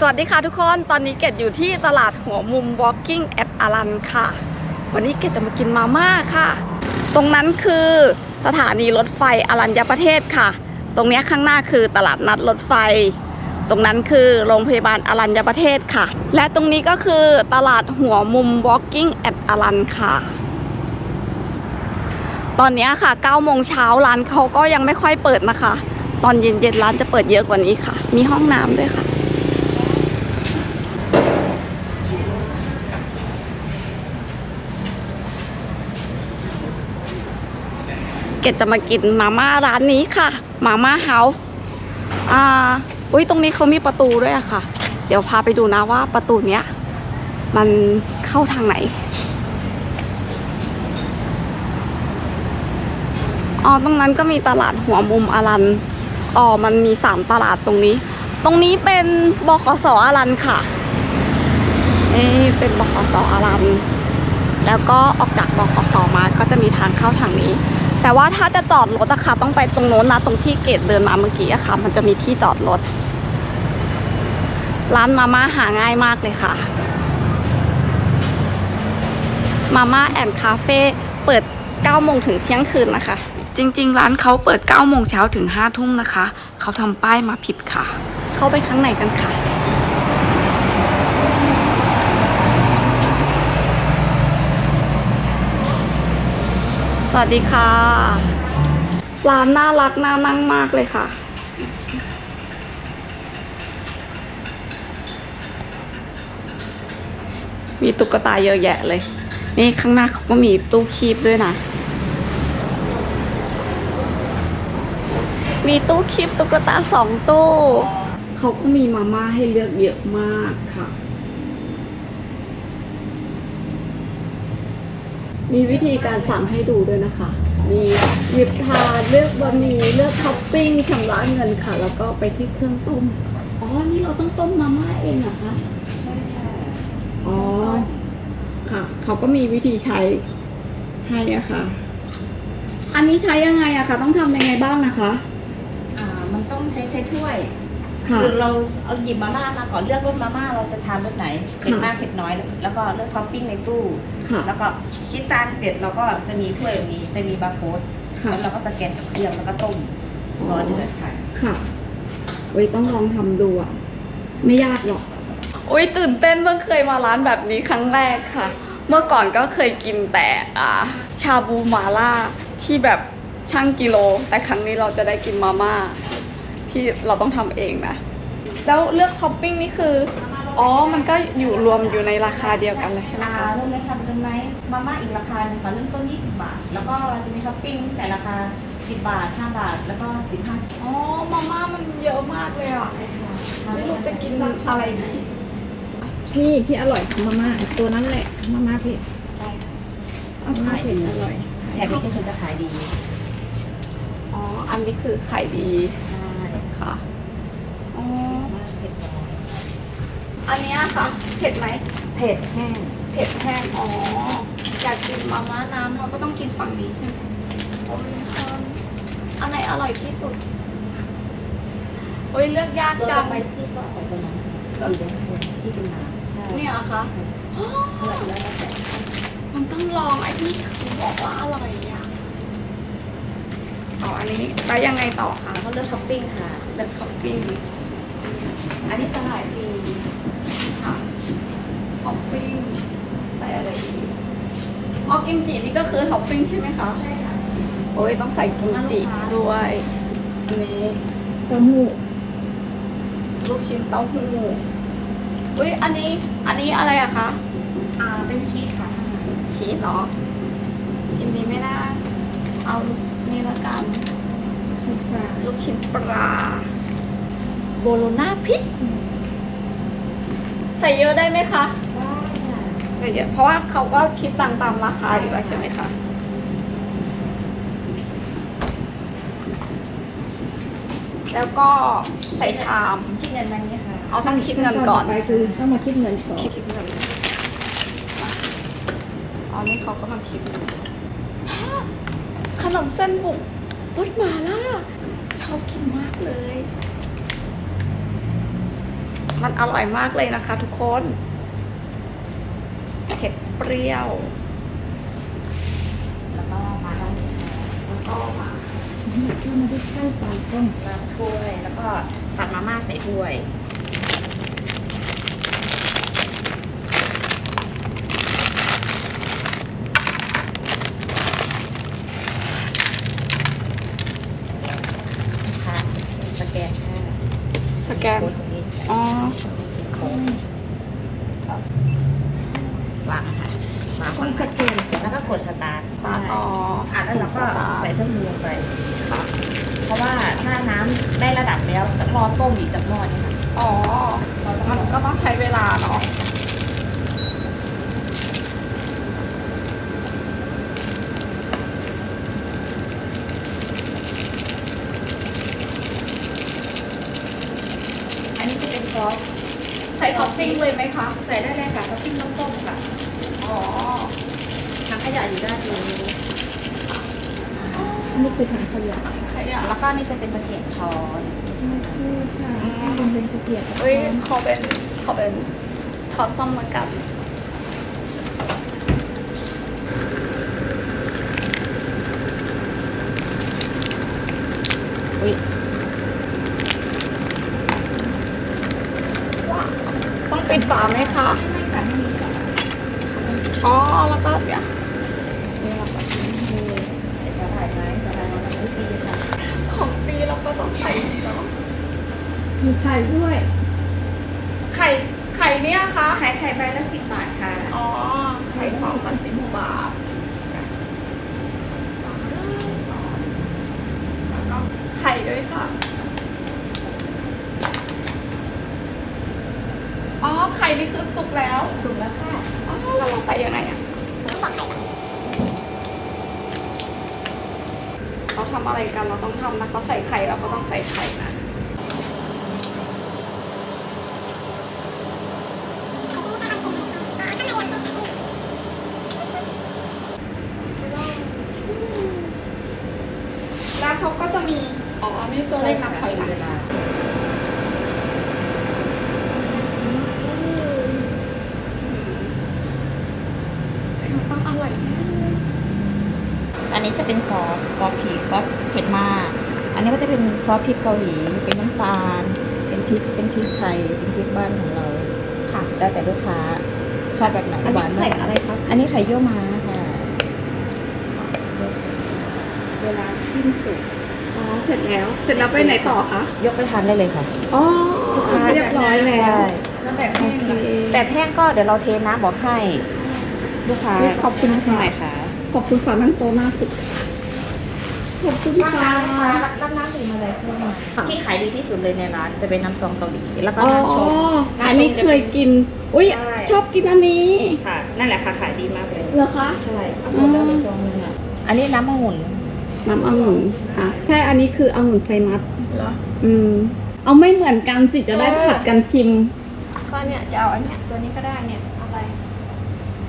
สวัสดีค่ะทุกคน ตอนนี้เกดอยู่ที่ตลาดหัวมุม Walking at อารันค่ะ วันนี้เกดจะมากินมาม่าค่ะ ตรงนั้นคือสถานีรถไฟอรัญญประเทศค่ะ ตรงนี้ข้างหน้าคือตลาดนัดรถไฟ ตรงนั้นคือโรงพยาบาลอรัญญประเทศค่ะ และตรงนี้ก็คือตลาดหัวมุม Walking at อารันค่ะ ตอนนี้ค่ะ9โมงเช้าร้านเขาก็ยังไม่ค่อยเปิดนะคะ ตอนเย็นๆร้านจะเปิดเยอะกว่านี้ค่ะ มีห้องน้ำด้วยค่ะ กดจะมากินมาม่าร้านนี้ค่ะ มาม่าเฮาส์อ่าอุ้ยตรงนี้เขามีประตูด้วยอะค่ะ เดี๋ยวพาไปดูนะว่าประตูเนี้ย มันเข้าทางไหนอ๋อตรงนั้นก็มีตลาดหัวมุมอารันอ๋อมันมีสามตลาดตรงนี้ ตรงนี้เป็นบกสอารันค่ะนี่เป็นบกสอารันแล้วก็ออกจากบกสมาก็จะมีทางเข้าทางนี้ แต่ว่าถ้าจะจอดรถอะค่ะต้องไปตรงโน้นนะตรงที่เกตเดินมาเมื่อกี้อะค่ะ มันจะมีที่จอดรถ ร้านมาม่าหาง่ายมากเลยค่ะ มาม่าแอนด์คาเฟ่เปิด9โมงถึงเที่ยงคืนนะคะ จริง ๆ ร้านเขาเปิด9โมงเช้าถึง5ทุ่มนะคะ เขาทำป้ายมาผิดค่ะ เข้าไปข้างในกันค่ะ วัสดีค่ะ ร้านน่ารักน่านั่งมากเลยค่ะ มีตุ๊กตาเยอะแยะเลย นี่ข้างหน้าเขาก็มีตู้คีบด้วยนะ มีตู้คีบตุ๊กตาสองตู้ เขาก็มีมาม่าให้เลือกเยอะมากค่ะ มีวิธีการสั่งให้ดูด้วยนะคะ มีหยิบทานเลือกบะหมี่เลือกท็อปปิ้งชำระเงินค่ะ แล้วก็ไปที่เครื่องต้ม อ๋อ นี่เราต้องต้มมาม่าเองเหรอคะใช่ค่ะอ๋อ ค่ะ เขาก็มีวิธีใช้ให้อะค่ะ อันนี้ใช้ยังไงอะคะ ต้องทำยังไงบ้างนะคะ อ่า มันต้องใช้ใช้ถ้วย ค่ะ คือเราเอาหยิบมาม่ามาก่อนเลือกรสมาม่าเราจะทานรสไหนเผ็ดมากเผ็ดน้อยแล้วก็เลือกท็อปปิ้งในตู้ ค่ะ แล้วก็คิดตังค์เสร็จเราก็จะมีถ้วยแบบนี้จะมีบาร์โค้ดค่ะ แล้วเราก็สแกนกับเครื่องแล้วก็ต้มรอเดือดค่ะ ค่ะไว้ยต้องลองทำดูอะไม่ยากหรอก อุ้ยตื่นเต้นเพิ่งเคยมาร้านแบบนี้ครั้งแรกค่ะ เมื่อก่อนก็เคยกินแต่อ่าชาบูมาล่าที่แบบช่างกิโล แต่ครั้งนี้เราจะได้กินมาม่า ที่เราต้องทำเองนะ แล้วเลือกท็อปปิ้งนี่คือ อ๋อ มันก็อยู่รวมอยู่ในราคาเดียวกันแล้วใช่ไหมราคะคาเริ่มเลยค่ะเริ่มไหมมาม่าอีกราคาหนึ่งค่ะเริ่มต้น 20 บาท แล้วก็จะมีท็อปปิ้งแต่ราคา 10 บาท 5 บาท แล้วก็ 15อ๋อ มาม่ามันเยอะมากเลยอะ ไม่รู้จะกินอะไรดีนี่ที่อร่อยของมาม่าตัวนั้นแหละ มาม่าเผ็ดใช่ค่ะเอามาม่าขายเผ็ดอร่อยแถบนี้ก็คือจะขายดี อ๋อ อันนี้คือขายดี ใช่ ค่ะอ๋อมากเผ็ดน้อยอันเนี้ยค่ะ เผ็ดไหม เผ็ดแห้งเผ็ดแห้ง อ๋อ อยากกินมาม่าน้ำเราก็ต้องกินฝั่งนี้ใช่ไหมโอ้ยค่ะอันไหนอร่อยที่สุด โอ้ยเลือกยากตัวจัสงไปซี่ก็อร่อยตัวนั้นสีแดงที่เป็นน้ำใช่เนี่ยเหรอคะอ๋ออร่อยแล้วแต่มันต้องลองไอ้ที่เขาบอกว่าอร่อยอะ อ๋ออันนี้แล้วยังไงต่อคะเขาเลือกท็อปปิ้งค่ะ เลือกท็อปปิ้งอันนี้สลายฟรีค่ะท็อปปิ้งใส่อะไรดีอ๋อกิมจินี่ก็คือท็อปปิ้งใช่ไหมคะใช่ค่ะโอ้ยต้องใส่กิมจิด้วยอันนี้เต้าหู้ลูกชิ้นเต้าหู้อุ้ยอันนี้อันนี้อะไรอะคะอ่าเป็นชีสค่ะชีสเหรอกินนี้ไม่ได้เอานี่ละกันชิ้นปลาลูก ชิ้นปลา โบโลน่าพริกใส่เยอะได้ไหมคะว้าวค่ะใส่เยอะเพราะว่าเขาก็คิดตังค์ตามราคาอยู่แล้วใช่ไหมคะแล้วก็ใส่ชามคิดเงินมันนี่ค่ะ เอาต้องคิดเงินก่อนขั้ตไปคือต้องมาคิดเงินก่อนคิดเงินอ๋อนี่เขาก็มาคิดเงินขนมเส้นบุกรสหมาล่าช อบกินมากเลย มันอร่อยมากเลยนะคะทุกคนเผ็ดเปรี้ยว แล้วก็มาด้านนี้ค่ะแล้วก็มาก็มาได้ขั้นตอนต้นมาถ้วย แล้วก็ตัดมาม่าใส่ถ้วย ค่ะสแกนค่ะ สแกน โค้ดตรงนี้ใส่ อ๋อ เป็นโค้ดวางค่ะวาง ต้องสแกน แล้วก็กดสตาร์ท ตา อ๋ออะแล้วเราก็ใส่เครื่องมือลงไปค่ะ เพราะว่าถ้าน้ำได้ระดับแล้วรอต้มอีกจากหม้อนี่ค่ะอ๋อมันก็ต้องใช้เวลาเนาะอันนี้จะเป็นซอสใส่ท็อปปิ้งเลยไหมคะ ใส่ได้เลยค่ะท็อปปิ้งน้ำต้มค่ะ อ๋อ ถังขยะอยู่ด้านนี้อันนี้คือถังขยะขยะแล้วก็นี่จะเป็นตะเกียบช้อนนี่คือค่ะมันเป็นตะเกียบเอ้ยขอเป็นขอเป็นช้อนส้อมละกันอุ้ยว้าวต้องปิดฝาไหมคะไม่ค่ะไม่มีค่ะอ๋อแล้วก็เดี๋ยว มีไข่ด้วย ไข่ ไข่เนี่ยคะ ขายไข่ใบละสิบบาทค่ะ อ๋อ ไข่ฟองละสิบบาทแล้วก็ไข่ด้วยค่ะ อ๋อ ไข่นี่คือสุกแล้ว สุกแล้วค่ะ อ๋อ แล้วเราใส่ยังไงอะเราทำอะไรกันเราต้องทำนะเขาใส่ไข่เราก็ต้องใส่ไข่นะแล้วเขาก็จะมี อ๋อนี่ตัวเลขนับถอยหลัง เวลา ต้องอร่อยแน่เลย อั นนี้จะเป็นซอสซอสพริกซอสเผ็ดมาก อันนี้ก็จะเป็นซอสพริกเกาหลี เป็นน้ำตาล เป็นพริก เป็นพริกไทย เป็นพริกบ้านของเรา ค่ะ แล้วแต่ลูกค้าชอบแบบไหนอันหนี้วานใส่มากอะไรครับ อันนี้ไข่เยี่ยวม้าค่ะ เวลาสิ้นสุด อ๋อ เสร็จแล้ว เสร็จแล้วไปไหนต่อคะ ยกไปทานได้เลยค่ะ อ๋อ เรียบร้อยแล้วแล้วแบบโอเคแบบแห้งก็เดี๋ยวเราเทน้ำบอกให้ ลูกค้าขอบคุณค่ะใช่ค่ะ ขอบคุณค่ะนั่งโต๊ะหน้าสุดค่ะขอบคุณค่ะรับน้ำดื่มอะไรเพิ่มที่ขายดีที่สุดเลยในร้านจะเป็นน้ำซองเกาหลีแล้วก็อ๋อน้ำชมอันนี้เคยกิน อุ้ยใช่ชอบกินอันนี้ค่ะ นั่นแหละค่ะขายดีมากเลยเหรอคะ ใช่เอาหมดแล้วในซองนึงอะอันนี้น้ำองุ่นน้ำองุ่นอะใช่อันนี้คือองุ่นไซมัสเหรออืม เอาไม่เหมือนกันสิจะได้เออผัดกันชิม ก็เนี่ยจะเอาอันเนี้ยตัวนี้ก็ได้เนี่ยเอาไป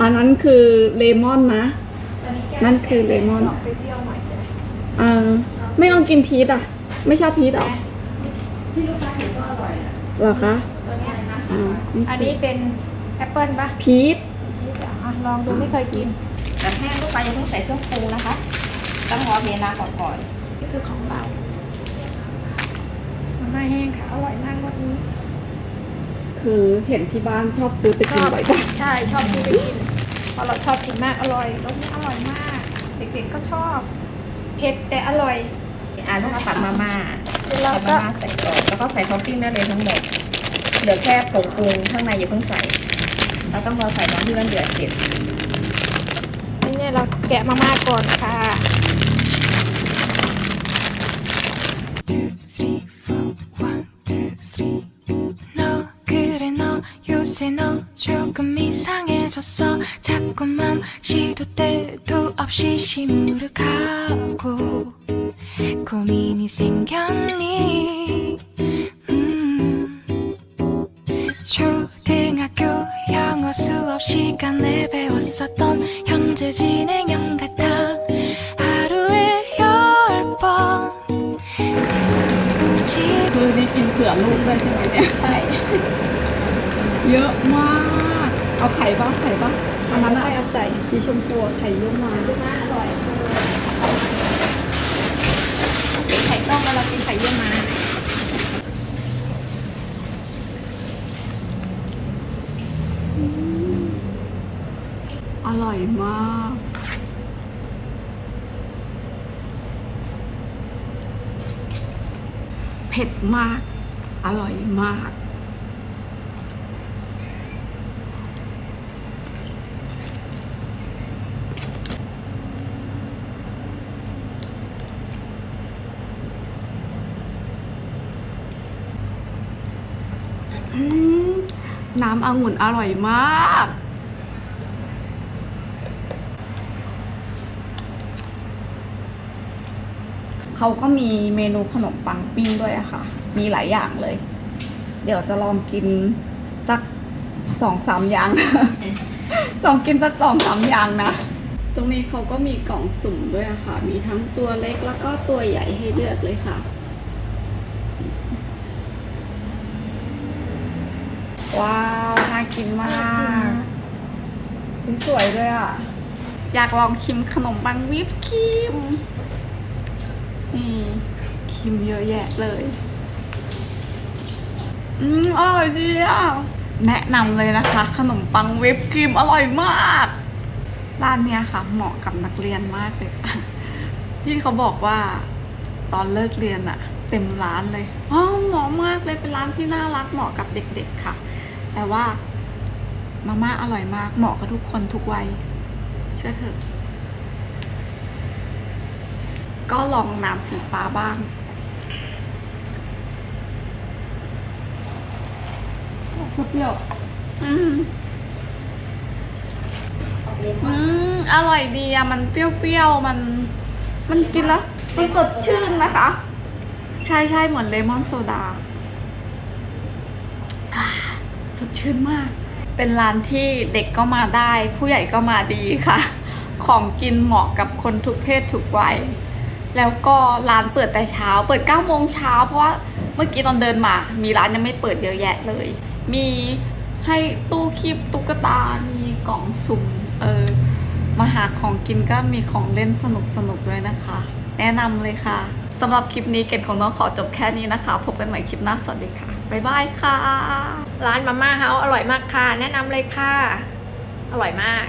อันนั้นคือเลมอนนะตัว นี้แก้นั่นคือเลมอนเปรี้ยวๆหน่อยใช่ไหมอ่าไม่ลองกินพีชอะ ไม่ชอบพีชเหรอที่ลูกค้าเห็นก็อร่อยนะเหรอคะตัวเนี้ยนะอ่านี่อันคืนี้อเป็นแอปเปิลปะพีชอะลองดูไม่เคยกินแบบแห้งลูกค้ายังต้องใส่เครื่องปรุงนะคะต้องรอเทน้ำก่อนก่อนนี่คือของเรามาม่าแห้งค่ะอร่อยมากรสนี้ คือเห็นที่บ้านชอบซื้อไปกินบ่อยใช่ชอบกินไปกินเพ ราะเราชอบกินมากอร่อยรสนี้อร่อยมาก เด็กๆก็ชอบเผ็ดแต่อร่อยอ่าลูกค้าตักมาม่าแล้ตัวกก็มาม่าใส่ก่อนแล้วก็ใส่ท็อปปิ้งได้เลยทั้งหมดเหลือแค่ผงปรุงข้างในอย่าเพิ่งใส่ เราต้องรอใส่น้ำที่มันเดือดเสร็จนี่เนี่ยเราแกะมาม่าก่อนค่ะ two, three, four, one, two, three. 시무룩하고 고민이 생겼니 음. 초등학교 영어 수업 시간에 배웠었던 현재 진행형 같아 하루에 열번 ๆ คือนี่กินเผื่อลูกด้วยใช่ไหมเนี่ย ใช่ เยอะมาก เอาไข่ปะไข่ปะ อันนั้นอะไม่เอาใส่สีชมพูไข่เยอะมากดูมาอร่อยไข่ต้มแล้วเรากินไข่เยี่ยวม้าอร่อยมาก เผ็ดมาก อร่อยมาก อืม น้ำองุ่นอร่อยมาก เขาก็มีเมนูขนมปังปิ้งด้วยอะค่ะ มีหลายอย่างเลย เดี๋ยวจะลองกินสักสองสามอย่าง ลองกินสักสองสามอย่างนะ ตรงนี้เขาก็มีกล่องสุ่มด้วยอะค่ะ มีทั้งตัวเล็กแล้วก็ตัวใหญ่ให้เลือกเลยค่ะ ว้าว น่ากินมากอุ๊ยสวยด้วยอะ อยากลองชิมขนมปังวิปครีม นี่ครีมเยอะแยะเลย อืมอร่อยดีอะ แนะนำเลยนะคะ ขนมปังวิปครีมอร่อยมาก ร้านเนี้ยค่ะ เหมาะกับนักเรียนมากเลยค่ะพี่เขาบอกว่าตอนเลิกเรียนอะเต็มร้านเลย อ๋อเหมาะมากเลยเป็นร้านที่น่ารักเหมาะกับเด็กๆค่ะ แต่ว่ามาม่าอร่อยมาก เหมาะกับทุกคนทุกวัยเชื่อเถอะ ก็ลองน้ำสีฟ้าบ้างเปรี้ยวอืมอืมอร่อยดีอะมันเปรี้ยวๆ มัน มันกินแล้ว มันสดชื่นนะคะ ใช่ใช่เหมือนเลมอนโซดา สดชื่นมาก เป็นร้านที่เด็กก็มาได้ ผู้ใหญ่ก็มาดีค่ะ ของกินเหมาะกับคนทุกเพศทุกวัย แล้วก็ร้านเปิดแต่เช้า เปิด9โมงเช้าเพราะว่าเมื่อกี้ตอนเดินมา มีร้านยังไม่เปิดเยอะแยะเลย มีให้ตู้คีบตุ๊กตา มีกล่องสุ่ม เออ มาหาของกินก็มีของเล่นสนุกสนุกๆด้วยนะคะ แนะนำเลยค่ะสำหรับคลิปนี้เกดของน้องขอจบแค่นี้นะคะ พบกันใหม่คลิปหน้า สวัสดีค่ะ บ๊ายบายค่ะ ร้านมาม่าเฮาอร่อยมากค่ะ แนะนำเลยค่ะ อร่อยมาก